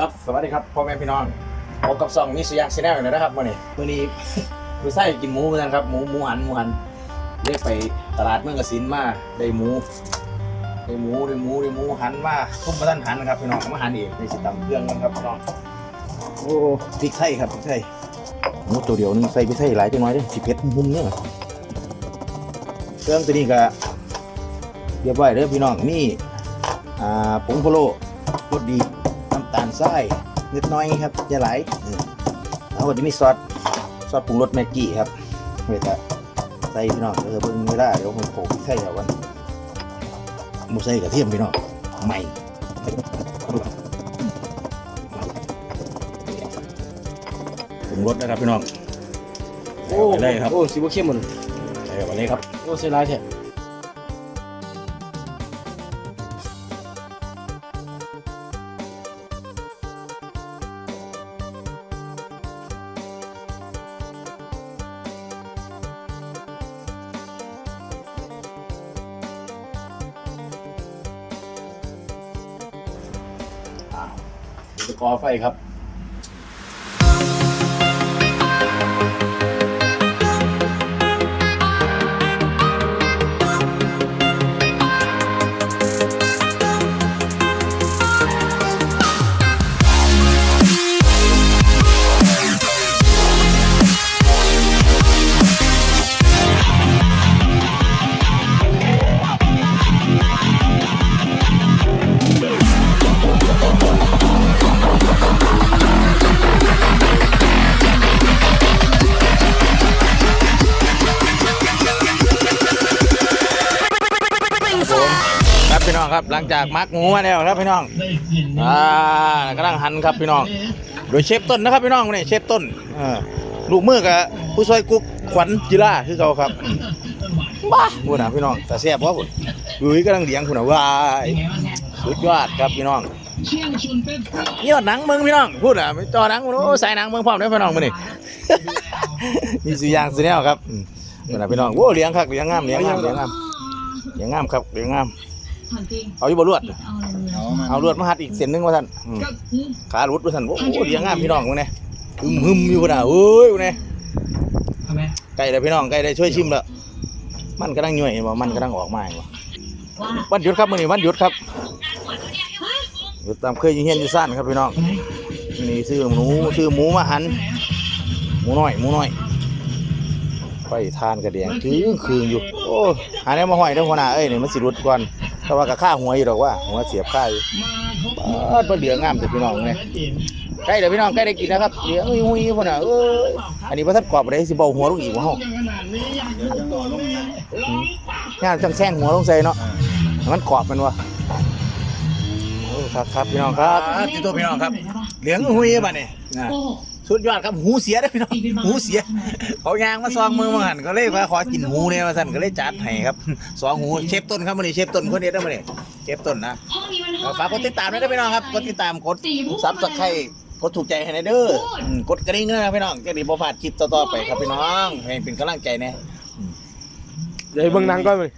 ครับสวัสดีครับพ่อแม่พี่น้องพบกับซองมิสุยางซีแนลนะครับวันนี้วันนี้ไปใส่กินหมูเหมือนกันครับหมูหมูหันหมูหันเรียกไปตลาดเมืองกสินมาได้หมูได้หมูได้หมูได้หมูหันมาทุ่มมาท่านหันนะครับพี่น้องมาหันเองในสิตำเครื่องกันครับพี่น้องโอ้พริกไทยครับพริกไทยหมูตัวเดียวนึงใส่พริกไทยหลายจังน้อยเด้สิเผ็ดหุ่มเนี่ยเครื่องตัวนี้ก็เรียบร้อยเด้อพี่น้องนี่อ่าผงพะโล้รสดี น้ำตาลทรายนิดหน้อยครับอย่าหลายเออแล้วก็จะมีซอสซอสปรุงรสแม็กกี้ครับเวลาใส่พี่น้องเออเบิ่งเวลาเดี๋ยวผมโขลกใส่เอาวันหมูใส่กระเทียมพี่น้องใหม่ปรุงรสนะครับพี่น้องใส่ไปเลยครับโอ้สิบ่เข้มหมดใส่ไปเลยครับโอ้เสียหลายแท้ ตะกอไฟครับ ครับพี่น้องครับ หลังจากมักหมูมาแล้วครับพี่น้องอ่ากำลังหั่นครับพี่น้อง โดยเชฟต้นนะครับพี่น้องนี่เชฟต้นเออลูกมือกับผู้ช่วยกุ๊กขวัญจิราคือเขาครับบ้าพูดนะพี่น้องแต่แซ่บวะพุ่นอุ้ยกำลังเลี้ยงพุ่นนะว้ายสุดยอดครับพี่น้องนี่หนังเมืองพี่น้องพูดอะจอหนังโอ้ใส่หนังเมืองพร้อมด้วยพี่น้องมานี่มีสีอย่างสีแนวครับอืมพูดนะพี่น้องโอ้เลี้ยงครับเลี้ยงงามเลี้ยงงามเลี้ยงงามเลี้ยงงามครับเลี้ยงงามถามจริง เอาอยู่บ่ลวดเอาอะไรเลยเอาลวดมาหัดอีกเส้นหนึงว่าท่านอืมขาลุดว่าท่านโอ้โหเลี้ยงงามพี่น้องมึงเนี่ยหึมหึมอยู่พุ่นน่ะเอ้ยมึงเนี่ยทำไมไก่เลยพี่น้องไก่ได้ช่วยชิมแล้วมันกำลังย่อยเห็นบ่มันกำลังออกมาเห็นบ่ว่าวันหยุดครับมื้อนี้วันหยุดครับหยุดตามเคยอยิงเฮียนอยู่ซ่านครับพี่น้องนี่ซื้อหมูซื้อหมูมาหั่นหมูน้อยหมูน้อย ไปทานกระเดียงถึงคืนอยู่ โอ้หาแนวมาห้อยเด้อหัวหน้าเอ้ยนี่มันสิรุดก่อน แต่ว่าก็ค่าหัวอยู่ดอกว่าหัวเสียบค่าอยู่ปาดบ่เหลืองามแต่พี่น้องเนี่ยใกล้เดี๋ยวพี่น้องใกล้ได้กินนะครับเดี๋ยวอุ้ยอุ้ยพุ่นน่ะเอ้ยอันนี้พระทัดกรอบอะไรสิเบาหัวลงอีกวะเฮาอืมงานจังแซงหัวลงใส่เนาะให้มันกรอบมันวะครับครับพี่น้องครับติดตัวพี่น้องครับ เหลืองหุยบัดนี้นะโอ้ สุดยอดครับหูเสียเด้อพี่น้องหูเสีย เขายางมาซองมือมาหันก็เลยว่าขอกินหูเนี่ยมาสั่นก็เลยจัดให้ครับสองหูเชฟต้นครับมื้อนี้เชฟต้นคนเด็ดเด้อมื้อนี้เชฟต้นนะห้องนี้มันห้องฝากกดติดตามด้วยนะพี่น้องครับกดติดตามกดซับสไครต์กดถูกใจให้ในเด้ออืมกดกระดิ่งด้วยนะพี่น้องจะได้บ่พลาดคลิปต่อๆไปครับพี่น้องให้เป็นกำลังใจแน่เดี๋ยวให้เบิ่งหนังก่อนเลย